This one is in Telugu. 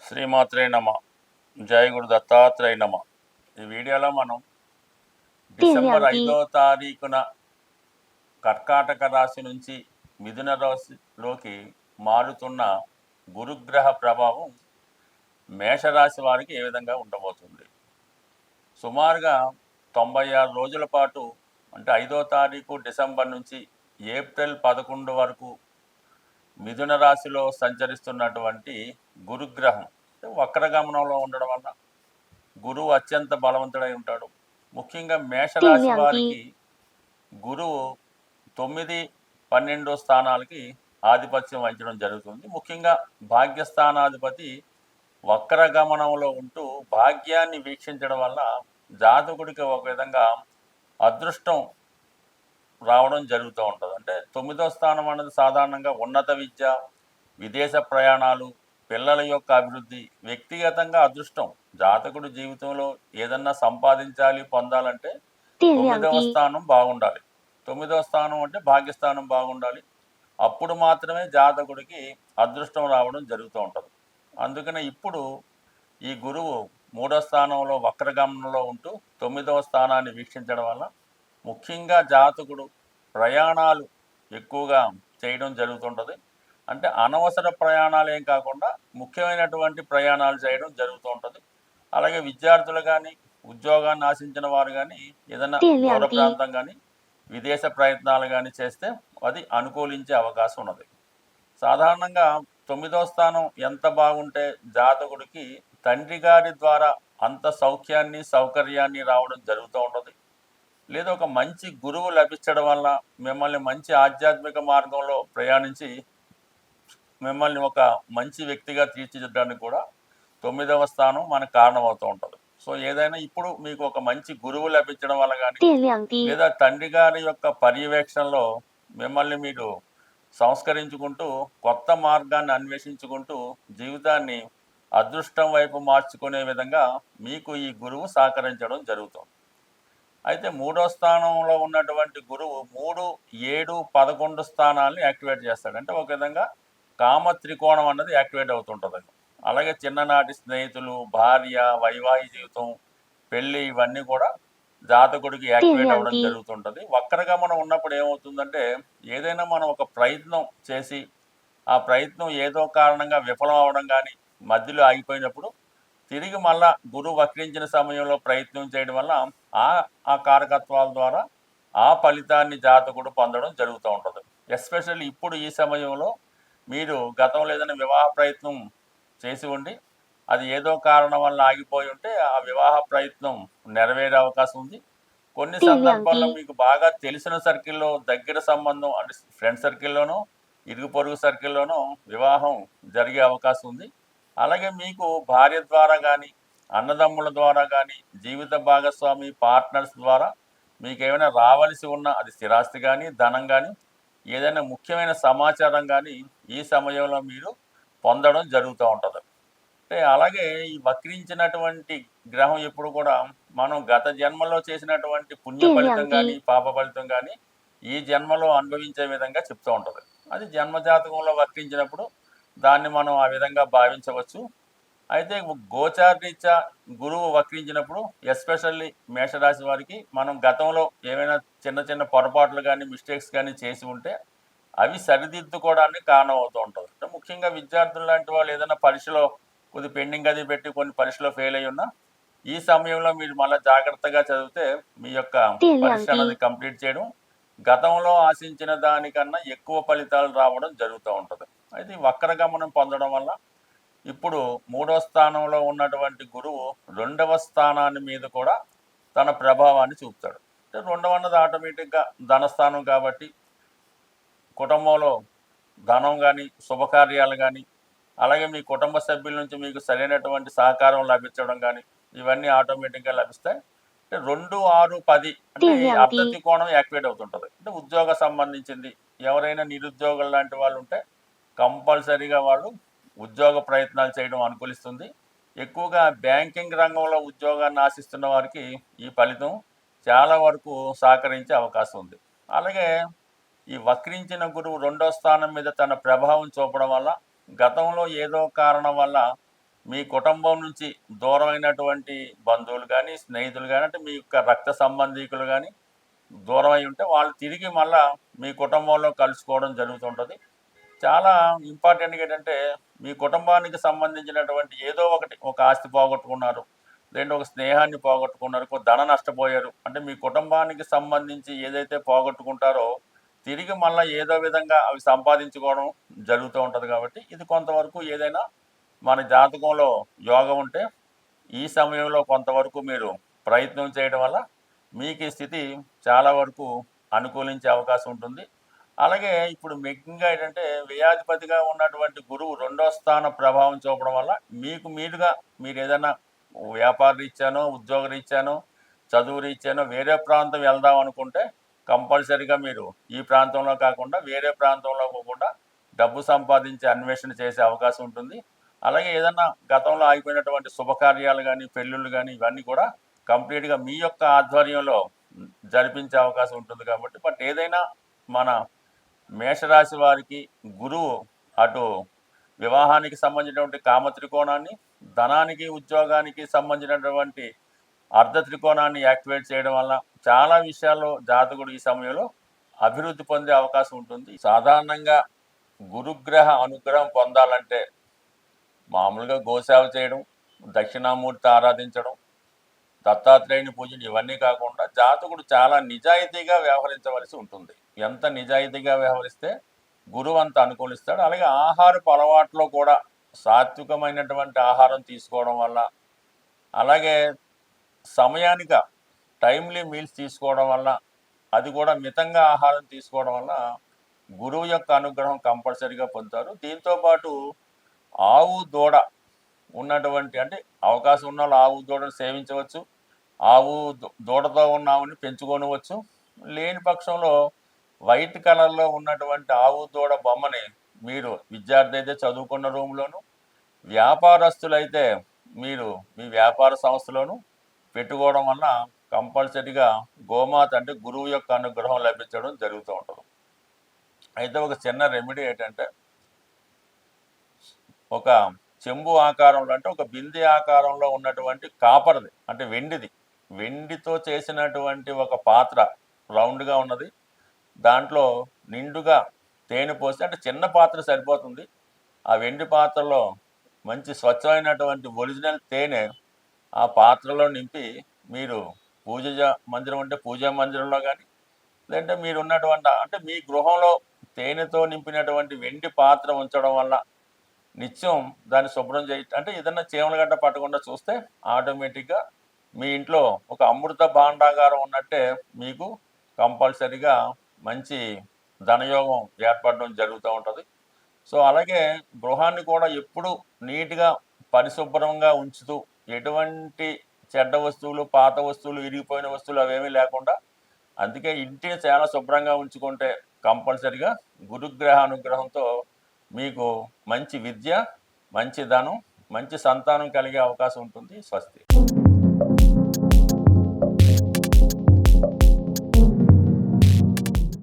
శ్రీమాత్రే నమ జయ గురు దత్తాత్రేయ నమ ఈ వీడియోలో మనం డిసెంబర్. ఐదో తారీఖున కర్కాటక రాశి నుంచి మిథున రాశిలోకి మారుతున్న గురుగ్రహ ప్రభావం మేషరాశి వారికి ఏ విధంగా ఉండబోతుంది సుమారుగా తొంభై ఆరు రోజుల పాటు అంటే ఐదో తారీఖు డిసెంబర్ నుంచి ఏప్రిల్ పదకొండు వరకు మిథున రాశిలో సంచరిస్తున్నటువంటి గురుగ్రహం. వక్రగమనంలో ఉండడం వల్ల గురువు అత్యంత బలవంతుడై ఉంటాడు. ముఖ్యంగా మేషరాశి. వారికి గురువు తొమ్మిది పన్నెండో స్థానాలకి ఆధిపత్యం వహించడం జరుగుతుంది. ముఖ్యంగా భాగ్యస్థానాధిపతి వక్రగమనంలో ఉంటూ భాగ్యాన్ని వీక్షించడం వల్ల జాతకుడికి ఒక విధంగా అదృష్టం రావడం జరుగుతూ ఉంటుంది. అంటే తొమ్మిదో స్థానం అనేది సాధారణంగా ఉన్నత విద్య విదేశ ప్రయాణాలు పిల్లల యొక్క అభివృద్ధి వ్యక్తిగతంగా అదృష్టం. జాతకుడు జీవితంలో ఏదన్నా సంపాదించాలి పొందాలంటే తొమ్మిదవ స్థానం బాగుండాలి. తొమ్మిదవ స్థానం అంటే భాగ్యస్థానం బాగుండాలి. అప్పుడు మాత్రమే జాతకుడికి అదృష్టం రావడం జరుగుతూ ఉంటుంది. అందుకనే ఇప్పుడు ఈ గురువు మూడో స్థానంలో వక్రగమనంలో ఉంటూ తొమ్మిదవ స్థానాన్ని వీక్షించడం వల్ల ముఖ్యంగా జాతకుడు ప్రయాణాలు ఎక్కువగా చేయడం జరుగుతుంటుంది. అంటే అనవసర ప్రయాణాలు ఏం కాకుండా ముఖ్యమైనటువంటి ప్రయాణాలు చేయడం జరుగుతూ ఉంటుంది అలాగే విద్యార్థులు కానీ ఉద్యోగాన్ని ఆశించిన వారు కానీ ఏదైనా. దూర ప్రాంతం కానీ విదేశ ప్రయత్నాలు కానీ చేస్తే అది అనుకూలించే అవకాశం ఉన్నది. సాధారణంగా తొమ్మిదో స్థానం ఎంత బాగుంటే జాతకుడికి తండ్రి గారి ద్వారా అంత సౌఖ్యాన్ని సౌకర్యాన్ని రావడం జరుగుతూ ఉంటుంది. లేదా ఒక మంచి గురువు లభించడం వల్ల మిమ్మల్ని మంచి ఆధ్యాత్మిక మార్గంలో ప్రయాణించి మిమ్మల్ని ఒక మంచి వ్యక్తిగా తీర్చిదిద్దడానికి కూడా తొమ్మిదవ స్థానం మనకు కారణమవుతూ ఉంటుంది. సో ఏదైనా ఇప్పుడు మీకు ఒక మంచి గురువు లభించడం వల్ల కానీ లేదా తండ్రి గారి యొక్క పర్యవేక్షణలో మిమ్మల్ని మీరు సంస్కరించుకుంటూ కొత్త మార్గాన్ని అన్వేషించుకుంటూ జీవితాన్ని అదృష్టం వైపు మార్చుకునే విధంగా మీకు ఈ గురువు సహకరించడం జరుగుతుంది. అయితే మూడో స్థానంలో ఉన్నటువంటి గురువు మూడు ఏడు పదకొండు స్థానాల్ని యాక్టివేట్ చేస్తాడు. అంటే ఒక విధంగా కామ త్రికోణం అన్నది యాక్టివేట్ అవుతుంటుంది. అలాగే చిన్ననాటి స్నేహితులు భార్య వైవాహిక జీవితం పెళ్ళి ఇవన్నీ కూడా జాతకుడికి యాక్టివేట్ అవ్వడం. జరుగుతుంటది. వక్రగమనం ఉన్నప్పుడు ఏమవుతుందంటే ఏదైనా మనం ఒక ప్రయత్నం చేసి ఆ ప్రయత్నం ఏదో కారణంగా విఫలం అవడం కానీ మధ్యలో ఆగిపోయినప్పుడు తిరిగి మళ్ళా గురువు వక్రించిన సమయంలో ప్రయత్నం చేయడం వల్ల ఆ ఆ కారకత్వాల ద్వారా ఆ ఫలితాన్ని జాతకుడు పొందడం జరుగుతూ ఉంటుంది. ఎస్పెషల్లీ ఇప్పుడు ఈ సమయంలో మీరు గతంలో ఏదైనా వివాహ ప్రయత్నం చేసి ఉండి అది ఏదో కారణం వల్ల ఆగిపోయి ఉంటే ఆ వివాహ ప్రయత్నం నెరవేరే అవకాశం ఉంది. కొన్ని. సందర్భాల్లో మీకు బాగా తెలిసిన సర్కిల్లో దగ్గర సంబంధం అంటే ఫ్రెండ్ సర్కిల్లోనో ఇరుగు పొరుగు సర్కిల్లోనో వివాహం జరిగే అవకాశం ఉంది. అలాగే మీకు భార్య ద్వారా కానీ అన్నదమ్ముల ద్వారా కానీ జీవిత భాగస్వామి పార్ట్నర్స్ ద్వారా మీకు ఏమైనా రావలసి ఉన్న అది స్థిరాస్తి కానీ ధనం కానీ ఏదైనా ముఖ్యమైన సమాచారం కానీ ఈ సమయంలో మీరు పొందడం జరుగుతూ ఉంటుంది. అంటే అలాగే ఈ వక్రించినటువంటి గ్రహం ఎప్పుడు కూడా మనం గత జన్మలో చేసినటువంటి పుణ్య ఫలితం కానీ పాప ఫలితం కానీ ఈ జన్మలో అనుభవించే విధంగా చెప్తూ ఉంటుంది. అది జన్మజాతకంలో వర్తించినప్పుడు దాన్ని మనం ఆ విధంగా భావించవచ్చు. అయితే గోచారీత్యా గురువు వక్రించినప్పుడు ఎస్పెషల్లీ మేషరాశి వారికి మనం గతంలో ఏమైనా చిన్న చిన్న పొరపాట్లు కానీ మిస్టేక్స్ కానీ చేసి ఉంటే అవి సరిదిద్దుకోవడానికి కారణం అవుతూ ఉంటుంది అంటే ముఖ్యంగా విద్యార్థులు లాంటి వాళ్ళు ఏదైనా పరీక్షలో కొద్ది పెండింగ్ అది పెట్టి కొన్ని పరీక్షలో ఫెయిల్ అయి ఉన్నా ఈ సమయంలో మీరు మళ్ళీ జాగ్రత్తగా చదివితే మీ యొక్క పరీక్ష. అనేది కంప్లీట్ చేయడం గతంలో ఆశించిన దానికన్నా ఎక్కువ ఫలితాలు రావడం జరుగుతూ ఉంటుంది. అయితే వక్రగమనం పొందడం వల్ల ఇప్పుడు మూడో స్థానంలో ఉన్నటువంటి గురువు రెండవ స్థానాన్ని మీద కూడా తన ప్రభావాన్ని చూపుతాడు. అంటే రెండవ అన్నది ఆటోమేటిక్గా ధనస్థానం కాబట్టి కుటుంబంలో ధనం కానీ శుభకార్యాలు కానీ అలాగే మీ కుటుంబ సభ్యుల నుంచి మీకు సరైనటువంటి సహకారం లభించడం కానీ ఇవన్నీ ఆటోమేటిక్గా లభిస్తాయి. అంటే రెండు ఆరు పది అంటే. అర్ధతి కోణం యాక్టివేట్ అవుతుంటుంది. అంటే ఉద్యోగ సంబంధించింది ఎవరైనా నిరుద్యోగులు లాంటి వాళ్ళు ఉంటే కంపల్సరీగా వాళ్ళు ఉద్యోగ ప్రయత్నాలు చేయడం అనుకూలిస్తుంది. ఎక్కువగా బ్యాంకింగ్ రంగంలో ఉద్యోగాన్ని ఆశిస్తున్న వారికి ఈ ఫలితం చాలా వరకు సహకరించే అవకాశం ఉంది. అలాగే ఈ వక్రించిన గురువు రెండో స్థానం మీద తన ప్రభావం చూపడం వల్ల గతంలో ఏదో కారణం వల్ల మీ కుటుంబం నుంచి దూరమైనటువంటి బంధువులు కానీ స్నేహితులు కానీ అంటే మీ యొక్క రక్త సంబంధీకులు కానీ దూరం అయి ఉంటే వాళ్ళు తిరిగి మళ్ళా మీ కుటుంబంలో కలుసుకోవడం జరుగుతుంటుంది. చాలా ఇంపార్టెంట్గా ఏంటంటే మీ కుటుంబానికి సంబంధించినటువంటి ఏదో ఒకటి ఒక ఆస్తి పోగొట్టుకున్నారు. లేదంటే ఒక స్నేహాన్ని పోగొట్టుకున్నారు ఒక ధన నష్టపోయారు. అంటే మీ కుటుంబానికి సంబంధించి ఏదైతే పోగొట్టుకుంటారో తిరిగి మళ్ళీ ఏదో విధంగా అవి సంపాదించుకోవడం జరుగుతూ ఉంటుంది కాబట్టి ఇది కొంతవరకు ఏదైనా మన జాతకంలో యోగం ఉంటే ఈ సమయంలో కొంతవరకు మీరు ప్రయత్నం చేయడం వల్ల మీకు ఈ స్థితి చాలా వరకు అనుకూలించే అవకాశం ఉంటుంది. అలాగే ఇప్పుడు ముఖ్యంగా ఏంటంటే వ్యయాధిపతిగా ఉన్నటువంటి గురువు రెండో స్థాన ప్రభావం చూపడం వల్ల మీకు మీరుగా మీరు ఏదైనా వ్యాపార రీత్యానో ఉద్యోగ రీత్యానో చదువు రీత్యానో వేరే ప్రాంతం వెళ్దాం అనుకుంటే కంపల్సరీగా మీరు ఈ ప్రాంతంలో కాకుండా వేరే ప్రాంతంలో పోకుండా డబ్బు సంపాదించే అన్వేషణ చేసే అవకాశం ఉంటుంది. అలాగే ఏదన్నా గతంలో ఆగిపోయినటువంటి శుభకార్యాలు కానీ పెళ్ళిళ్ళు కానీ ఇవన్నీ కూడా కంప్లీట్గా మీ యొక్క ఆధ్వర్యంలో జరిపించే అవకాశం ఉంటుంది కాబట్టి బట్ ఏదైనా మన మేషరాశి వారికి గురువు అటు వివాహానికి సంబంధించినటువంటి కామ త్రికోణాన్ని ధనానికి ఉద్యోగానికి సంబంధించినటువంటి అర్ధ త్రికోణాన్ని యాక్టివేట్ చేయడం వల్ల చాలా విషయాల్లో జాతకుడు ఈ సమయంలో అభివృద్ధి పొందే అవకాశం ఉంటుంది. సాధారణంగా గురుగ్రహ అనుగ్రహం పొందాలంటే మామూలుగా గోసేవ చేయడం దక్షిణామూర్తి ఆరాధించడం దత్తాత్రేయుని పూజలు ఇవన్నీ కాకుండా జాతకుడు చాలా నిజాయితీగా వ్యవహరించవలసి ఉంటుంది. ఎంత నిజాయితీగా వ్యవహరిస్తే గురువు అంత అనుకూలిస్తాడు. అలాగే ఆహారపు అలవాట్లో కూడా సాత్వికమైనటువంటి ఆహారం తీసుకోవడం వల్ల అలాగే సమయానిక టైమ్లీ మీల్స్ తీసుకోవడం వల్ల అది కూడా మితంగా ఆహారం తీసుకోవడం వల్ల గురువు యొక్క అనుగ్రహం కంపల్సరీగా పొందుతారు. దీంతో పాటు ఆవు దూడ ఉన్నటువంటి అంటే అవకాశం ఉన్న వాళ్ళు ఆవు దూడను సేవించవచ్చు. ఆవు దూడతో ఉన్న ఆవుని పెంచుకొనవచ్చు. లేని పక్షంలో వైట్ కలర్లో ఉన్నటువంటి ఆవు దూడ బొమ్మని మీరు విద్యార్థి అయితే చదువుకున్న రూమ్లోను వ్యాపారస్తులైతే మీరు మీ వ్యాపార సంస్థలోను పెట్టుకోవడం వల్ల కంపల్సరీగా గోమాత అంటే గురువు యొక్క అనుగ్రహం లభించడం జరుగుతూ ఉంటుంది. అయితే ఒక చిన్న రెమెడీ ఏంటంటే ఒక చెంబు ఆకారంలో అంటే ఒక బిందె ఆకారంలో ఉన్నటువంటి కాపర్ది అంటే వెండిది. వెండితో చేసినటువంటి ఒక పాత్ర రౌండ్గా ఉన్నది. దాంట్లో నిండుగా తేనె పోసి అంటే చిన్న పాత్ర సరిపోతుంది. ఆ వెండి పాత్రలో మంచి స్వచ్ఛమైనటువంటి ఒరిజినల్ తేనె ఆ పాత్రలో నింపి మీరు పూజ మందిరం అంటే పూజా మందిరంలో కానీ లేదంటే మీరు ఉన్నటువంటి అంటే మీ గృహంలో తేనెతో నింపినటువంటి వెండి పాత్ర ఉంచడం వల్ల నిత్యం దాన్ని శుభ్రం చేయ అంటే ఏదన్నా చీమల గడ్డ పట్టకుండా చూస్తే ఆటోమేటిక్గా మీ ఇంట్లో ఒక అమృత భాండాగారం ఉన్నట్టే మీకు కంపల్సరిగా మంచి ధనయోగం ఏర్పడడం జరుగుతూ ఉంటుంది. సో అలాగే గృహాన్ని కూడా ఎప్పుడు నీట్గా పరిశుభ్రంగా ఉంచుతూ ఎటువంటి చెడ్డ వస్తువులు పాత వస్తువులు ఇరిగిపోయిన వస్తువులు అవేమీ లేకుండా అందుకే ఇంటిని చాలా శుభ్రంగా ఉంచుకుంటే కంపల్సరిగా గురుగ్రహ అనుగ్రహంతో మీకు మంచి విద్య మంచి ధనం మంచి సంతానం కలిగే అవకాశం ఉంటుంది. స్వస్తి.